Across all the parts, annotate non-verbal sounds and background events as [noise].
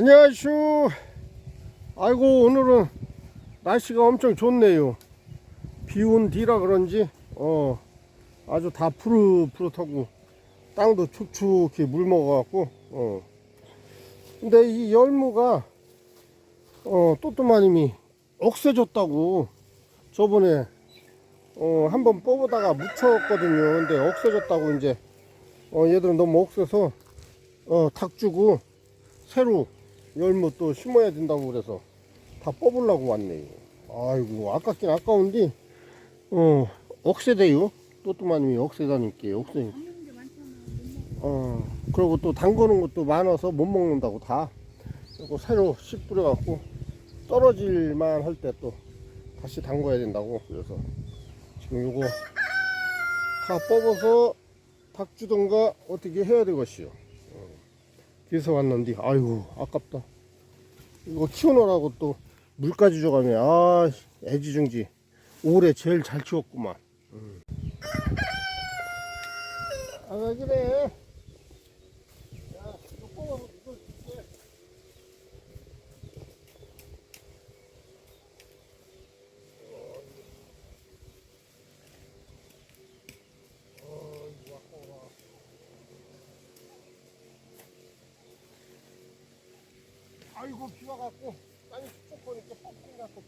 안녕하슈. 아이고 오늘은 날씨가 엄청 좋네요. 비 온 뒤라 그런지 어 아주 다 푸릇푸릇하고 땅도 축축히 물 먹어갖고 어. 근데 이 열무가 어 또또마님이 억세졌다고 저번에 어 한번 뽑아다가 묻혔거든요. 근데 억세졌다고 이제 어 얘들은 너무 억세서 어 닭 주고 새로 열무 또 심어야 된다고 그래서 다 뽑으려고 왔네요. 아이고 아깝긴 아까운데 어 억세대요. 또또마님이 억세다니까 억세. 어 그리고 또 담그는 것도 많아서 못 먹는다고 다. 그리고 새로 씨 뿌려갖고 떨어질만 할 때 또 다시 담궈야 된다고 그래서 지금 요거 다 뽑아서 닭 주던가 어떻게 해야 되겠어요. 그래서 왔는데 아이고 아깝다. 이거 키우느라고 또 물까지 줘가네 아 애지중지. 올해 제일 잘 키웠구만. 음. 아왜 그래 야 이거 뽑아서 이거 줄게 어, 이거 아까워. 아이고 비 와 갖고 땅이 축축 거니까 뻑뻑이 갖고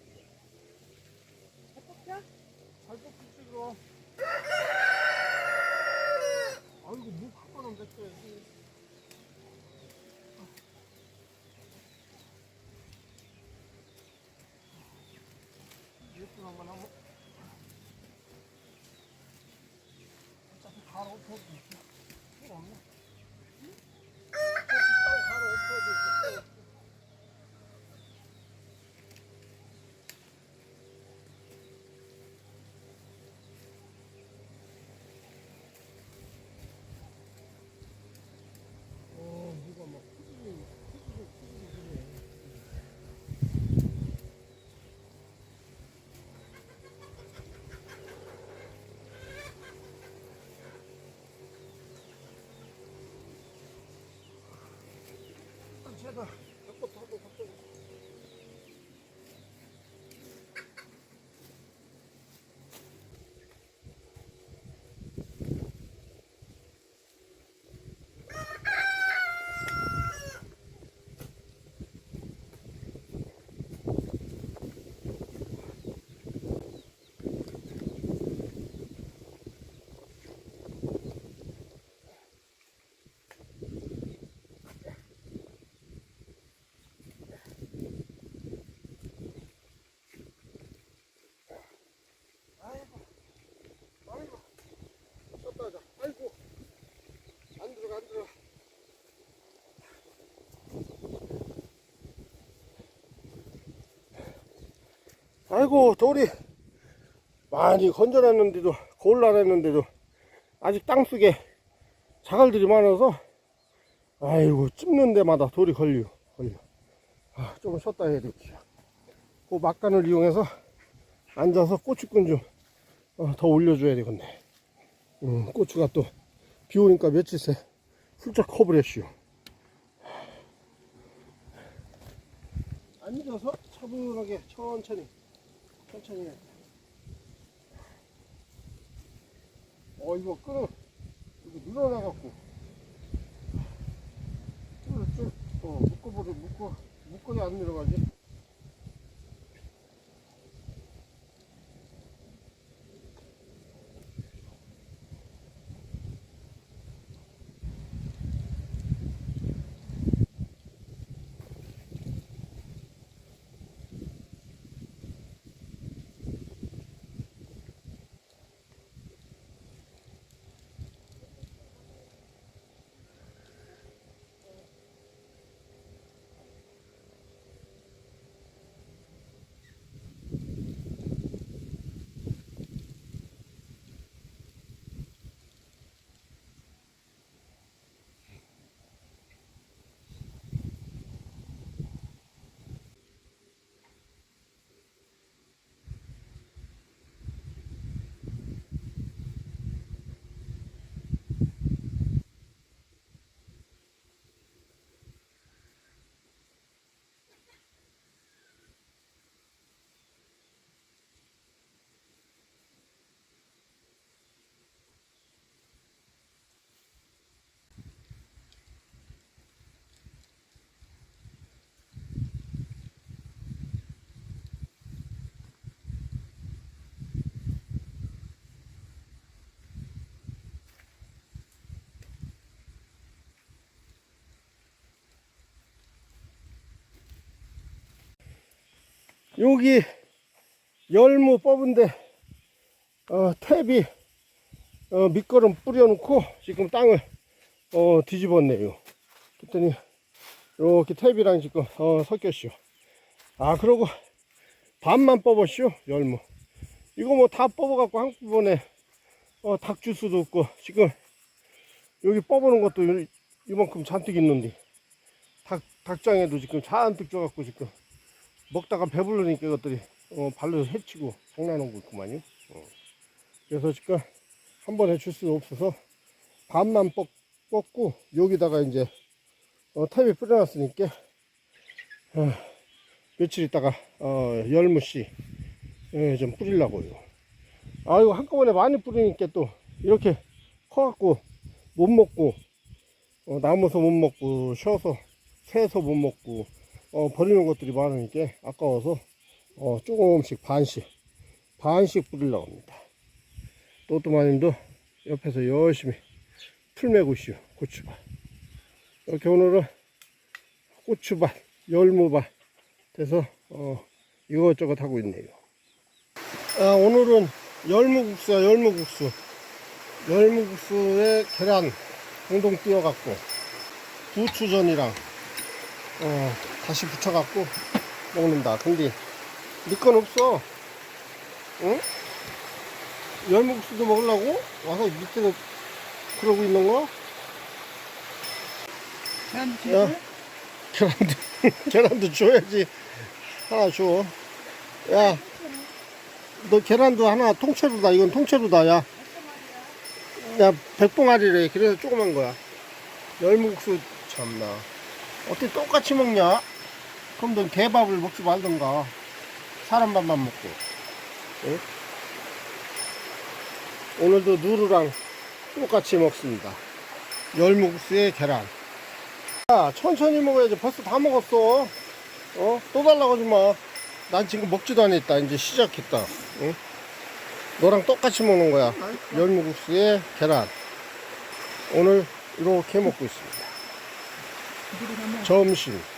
잘 뽑히지 그럼 아이고 뭐 갖고 는 됐어야지. 예쁜 한번 하면 어차피 가로 엎어 タコタコタコ。 아이고, 돌이 많이 건져놨는데도, 골라냈는데도, 아직 땅속에 자갈들이 많아서, 아이고, 찝는 데마다 돌이 걸려, 걸려. 아, 좀 쉬었다 해야 되겠죠. 그 막간을 이용해서 앉아서 고추끈 좀더 올려줘야 되겠네. 음, 고추가 또 비 오니까 며칠 새 훌쩍 커버렸슈. 앉아서 차분하게 천천히 천천히 해. 어 이거 끈을 이거 늘어나갖고 끈을 쭉 어, 묶어버려 묶어 묶어야 안 내려가지. 여기 열무 뽑은데 어, 탭이 어, 밑거름 뿌려놓고 지금 땅을 어, 뒤집었네요. 그랬더니 이렇게 탭이랑 지금 어, 섞였쇼. 아 그러고 반만 뽑았쇼 열무. 이거 뭐 다 뽑아갖고 한꺼번에 어, 닭 주스도 없고 지금 여기 뽑아놓은 것도 이- 이만큼 잔뜩 있는데 닭, 닭장에도 지금 잔뜩 쪄갖고 지금 먹다가 배부르니까 이것들이 어, 발로 해치고 장난하고 있구만요. 어. 그래서 지금 한 번에 줄수 없어서 반만 뽑, 뽑고 여기다가 이제 어, 탭이 뿌려놨으니까 어, 며칠 있다가 어, 열무씨 예, 좀 뿌리려고요. 아 이거 한꺼번에 많이 뿌리니까 또 이렇게 커갖고 못 먹고 어, 남아서 못 먹고 쉬어서 새서 못 먹고 어, 버리는 것들이 많으니까 아까워서 어, 조금씩 반씩 반씩 뿌리려고 합니다. 또또마님도 옆에서 열심히 풀 메고 있어요. 고추밭. 이렇게 오늘은 고추밭, 열무밭 돼서 어, 이것저것 하고 있네요. 아, 오늘은 열무국수야, 열무국수. 열무국수에 계란 동동 띄워갖고 부추전이랑 어, 다시 붙여갖고 먹는다. 근데 니건 없어. 응? 열무국수도 먹으려고? 와서 밑에서 그러고 있는 거? 난 야, 계란도, [laughs] 계란도 줘야지. 하나 줘. 야, 너 계란도 하나 통째로다. 이건 통째로다, 야. 야, 백봉알이래. 그래서 조그만 거야. 열무국수, 참나. 어떻게 똑같이 먹냐? 그럼 넌 개밥을 먹지 말던가. 사람 밥만 먹고. 응? 오늘도 누르랑 똑같이 먹습니다. 열무국수에 계란. 야, 천천히 먹어야지. 벌써 다 먹었어. 어? 또 달라고 하지 마. 난 지금 먹지도 않았다. 이제 시작했다. 응? 너랑 똑같이 먹는 거야. 열무국수에 계란. 오늘 이렇게 먹고 있습니다. 점심.